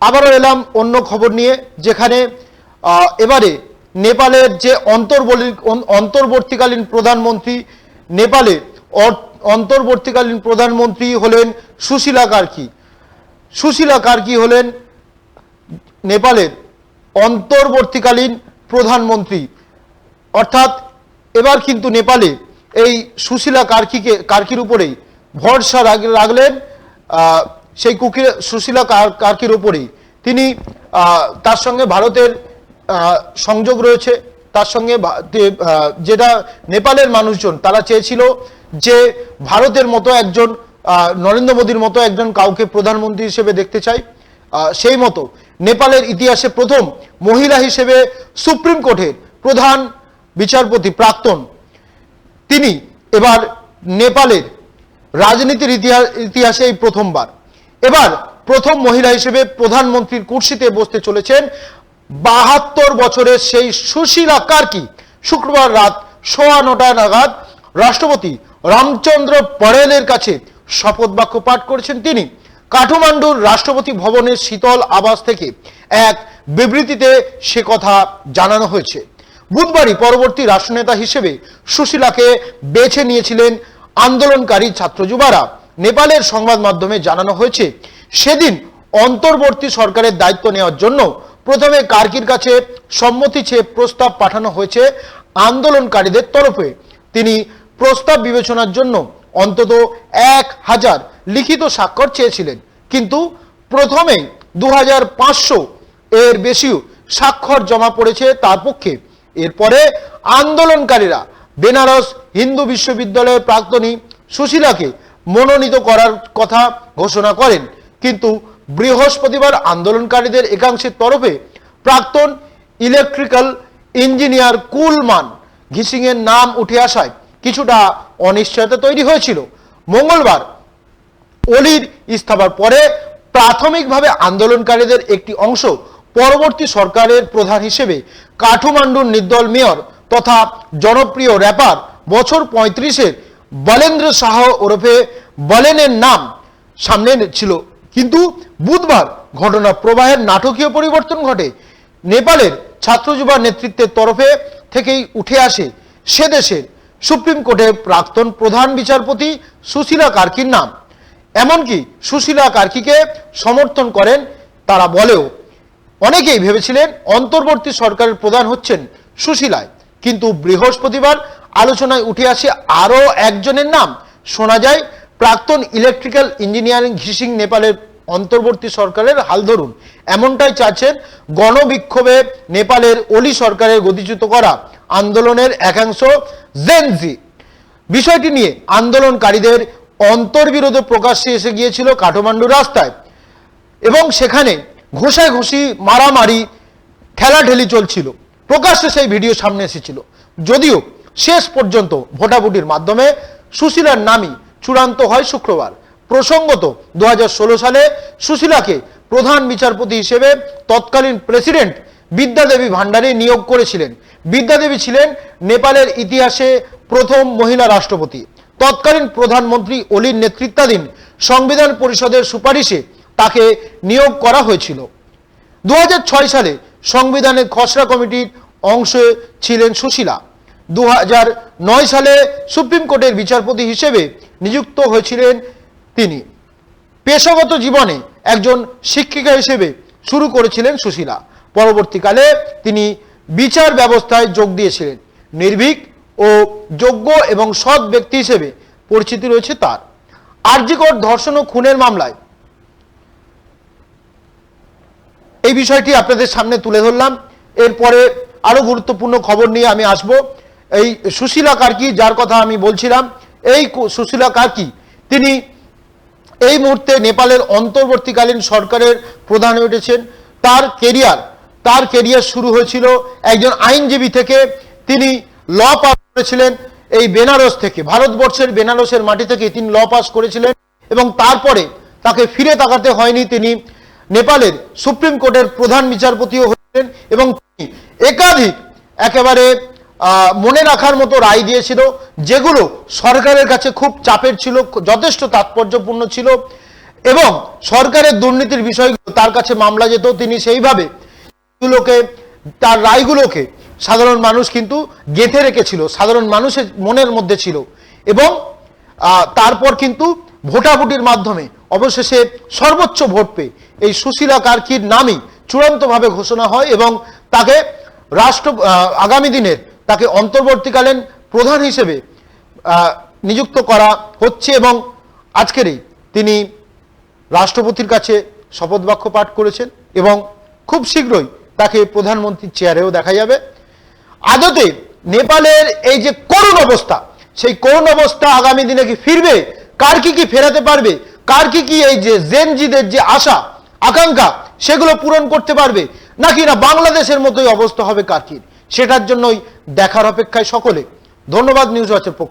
আবারও এলাম অন্য খবর নিয়ে, যেখানে এবারে নেপালের যে অন্তর্বলি, অন- অন্তর্বর্তীকালীন প্রধানমন্ত্রী নেপালে অন্তর্বর্তীকালীন প্রধানমন্ত্রী হলেন সুশীলা কার্কি। সুশীলা কার্কি হলেন নেপালের অন্তর্বর্তীকালীন প্রধানমন্ত্রী। অর্থাৎ, এবার কিন্তু নেপালে এই সুশীলা কার্কিকে, কার্কির উপরেই ভরসা রাখ- রাখলেন সেই কুকি সুশীলা কার্কির ওপরেই তিনি তার সঙ্গে ভারতের সংযোগ রয়েছে। তার সঙ্গে যেটা নেপালের মানুষজন, তারা চেয়েছিল যে ভারতের মতো একজন নরেন্দ্র মোদীর মতো একজন কাউকে প্রধানমন্ত্রী হিসেবে দেখতে চাই। সেই মতো নেপালের ইতিহাসে প্রথম মহিলা হিসেবে সুপ্রিম কোর্টের প্রধান বিচারপতি প্রাক্তন। তিনি এবার নেপালের রাজনীতির ইতিহাস ইতিহাসে এই প্রথমবার। এবার প্রথম মহিলা হিসেবে প্রধানমন্ত্রীর কুর্সিতে বসতে চলেছেন। বাহাত্তর বছরের সেই সুশীলা কার্কি শুক্রবার রাত সোয়া নটা নাগাদ রাষ্ট্রপতি রামচন্দ্র পরেলের কাছে শপথ বাক্য পাঠ করেছেন তিনি। কাঠমান্ডুর রাষ্ট্রপতি ভবনের শীতল আবাস থেকে এক বিবৃতিতে সে কথা জানানো হয়েছে। বুধবারই পরবর্তী রাষ্ট্রনেতা হিসেবে সুশীলাকে বেছে নিয়েছিলেন আন্দোলনকারী ছাত্র যুবারা। নেপালের সংবাদ মাধ্যমে জানানো হয়েছে, সেদিন অন্তর্বর্তী সরকারের দায়িত্ব নেওয়ার জন্য প্রথমে কার্কির কাছে সম্মতি চেয়ে প্রস্তাব পাঠানো হয়েছে আন্দোলনকারীদের তরফে। তিনি প্রস্তাব বিবেচনার জন্য অন্তত এক হাজার লিখিত স্বাক্ষর চেয়েছিলেন। কিন্তু প্রথমে দু হাজার পাঁচশো এর বেশিও স্বাক্ষর জমা পড়েছে তার পক্ষে। এরপরে আন্দোলনকারীরা বেনারস হিন্দু বিশ্ববিদ্যালয়ের প্রাক্তনী সুশীলাকে মনোনীত করার কথা ঘোষণা করেন। কিন্তু বৃহস্পতিবার আন্দোলনকারীদের একাংশের তরফে প্রাক্তন ইলেকট্রিক্যাল ইঞ্জিনিয়ার কুলমান ঘিসিংয়ের নাম উঠে আসায় কিছুটা অনিশ্চয়তা তৈরি হয়েছিল। মঙ্গলবার অলির ইস্তফার পরে প্রাথমিকভাবে আন্দোলনকারীদের একটি অংশ পরবর্তী সরকারের প্রধান হিসেবে কাঠমান্ডুর নির্দল মেয়র তথা জনপ্রিয় র্যাপার বছর পঁয়ত্রিশের বলেন্দ্র শাহ ওরফে বলেনের নাম সামনে ছিল। কিন্তু বুধবার ঘটনা প্রবাহের নাটকীয় পরিবর্তন ঘটে। নেপালের ছাত্র যুবা নেতৃত্বের তরফে থেকেই উঠে আসে সে দেশের সুপ্রিম কোর্টের প্রাক্তন প্রধান বিচারপতি সুশীলা কার্কির নাম। এমনকি সুশীলা কার্কিকে সমর্থন করেন তারা বলেও। অনেকেই ভেবেছিলেন অন্তর্বর্তী সরকারের প্রধান হচ্ছেন সুশীলায়। কিন্তু বৃহস্পতিবার আলোচনায় উঠে আসে আরও একজনের নাম। শোনা যায়, প্রাক্তন ইলেকট্রিক্যাল ইঞ্জিনিয়ারিং ঘিসিং নেপালের অন্তর্বর্তী সরকারের হাল ধরুন। এমনটাই চাচ্ছেন গণবিক্ষোভে নেপালের অলি সরকারের গতিচ্যুত করা আন্দোলনের একাংশ জেনজি বিষয়টি নিয়ে আন্দোলনকারীদের অন্তর্বিরোধ প্রকাশ্যে এসে গিয়েছিল কাঠমান্ডু রাস্তায়। এবং সেখানে ঘষায় ঘষি মারামারি, ঠেলাঠেলি চলছিল। প্রকাশ্যে সেই ভিডিও সামনে এসেছিল। যদিও শেষ পর্যন্ত ভোটাভুটির মাধ্যমে সুশীলার নামই চূড়ান্ত হয় শুক্রবার। প্রসঙ্গত দু হাজার ষোলো সালে সুশীলাকে প্রধান বিচারপতি হিসেবে তৎকালীন প্রেসিডেন্ট বিদ্যাদেবী ভান্ডারী নিয়োগ করেছিলেন। বিদ্যাদেবী ছিলেন নেপালের ইতিহাসে প্রথম মহিলা রাষ্ট্রপতি। তৎকালীন প্রধানমন্ত্রী অলির নেতৃত্বাধীন সংবিধান পরিষদের সুপারিশে তাকে নিয়োগ করা হয়েছিল। দু হাজার ছয় সালে সংবিধানের খসড়া কমিটির অংশ ছিলেন সুশীলা। দু নয় সালে সুপ্রিম কোর্টের বিচারপতি হিসেবে নিযুক্ত হয়েছিলেন তিনি। পেশাগত জীবনে একজন শিক্ষিকা হিসেবে শুরু করেছিলেন সুশীলা। পরবর্তীকালে তিনি বিচার ব্যবস্থায় যোগ দিয়েছিলেন। নির্ভীক ও যোগ্য এবং সৎ ব্যক্তি হিসেবে পরিচিতি রয়েছে তার। আরজিকর ধর্ষণ ও খুনের মামলায় এই বিষয়টি আপনাদের সামনে তুলে ধরলাম। এরপরে আরও গুরুত্বপূর্ণ খবর নিয়ে আমি আসব। এই সুশীলা কার্কি, যার কথা আমি বলছিলাম, এই সুশীলা কার্কি, তিনি এই মুহূর্তে নেপালের অন্তর্বর্তীকালীন সরকারের প্রধান হয়ে উঠেছেন। তার কেরিয়ার তার কেরিয়ার শুরু হয়েছিল একজন আইনজীবী থেকে। তিনি ল পাস করেছিলেন এই বেনারস থেকে। ভারতবর্ষের বেনারসের মাটি থেকে তিনি ল পাস করেছিলেন এবং তারপরে তাকে ফিরে তাকাতে হয়নি তিনি। নেপালের সুপ্রিম কোর্টের প্রধান বিচারপতিও হয়েছিলেন এবং তিনি একাধিক একেবারে মনে রাখার মতো রায় দিয়েছিল, যেগুলো সরকারের কাছে খুব চাপের ছিল, যথেষ্ট তাৎপর্যপূর্ণ ছিল এবং সরকারের দুর্নীতির বিষয়গুলো তার কাছে মামলা যেত তিনি সেইভাবে গুলোকে, তার রায়গুলোকে সাধারণ মানুষ কিন্তু গেঁথে রেখেছিল, সাধারণ মানুষের মনের মধ্যে ছিল এবং তারপর কিন্তু ভোটাভুটির মাধ্যমে অবশেষে সর্বোচ্চ ভোট পেয়ে এই সুশীলা কার্কির নামই চূড়ান্তভাবে ঘোষণা হয় এবং তাকে রাষ্ট্র আগামী দিনের তাকে অন্তর্বর্তীকালীন প্রধান হিসেবে নিযুক্ত করা হচ্ছে এবং আজকেরই তিনি রাষ্ট্রপতির কাছে শপথ বাক্য পাঠ করেছেন এবং খুব শীঘ্রই তাকে প্রধানমন্ত্রীর চেয়ারেও দেখা যাবে। আদতে নেপালের এই যে করুণ অবস্থা, সেই করুণ অবস্থা আগামী দিনে কি ফিরবে? কার কি কি ফেরাতে পারবে? কার কি কি এই যে জেনজিদের যে আশা, আকাঙ্ক্ষা, সেগুলো পূরণ করতে পারবে? নাকি না বাংলাদেশের মতোই অবস্থা হবে কার্কির সেটার জন্যই দেখার অপেক্ষায় সকলে। ধন্যবাদ, নিউজ ওয়াচের পক্ষ